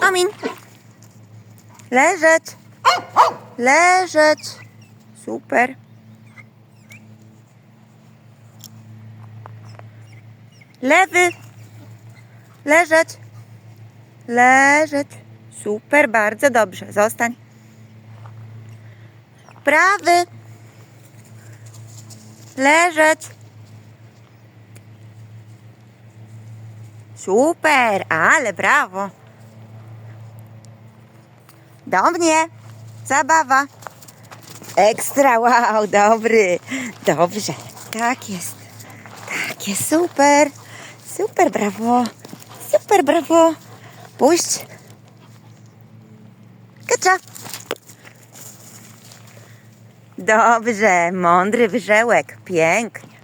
Amin. Leżeć. Leżeć. Super. Lewy. Leżeć. Leżeć. Super, bardzo dobrze. Zostań. Prawy. Leżeć. Super, ale brawo. Do mnie. Zabawa. Ekstra, wow, dobry. Dobrze, tak jest. Tak jest, super. Super, brawo. Super, brawo. Puść. Kacza. Dobrze, mądry wyżełek. Pięknie.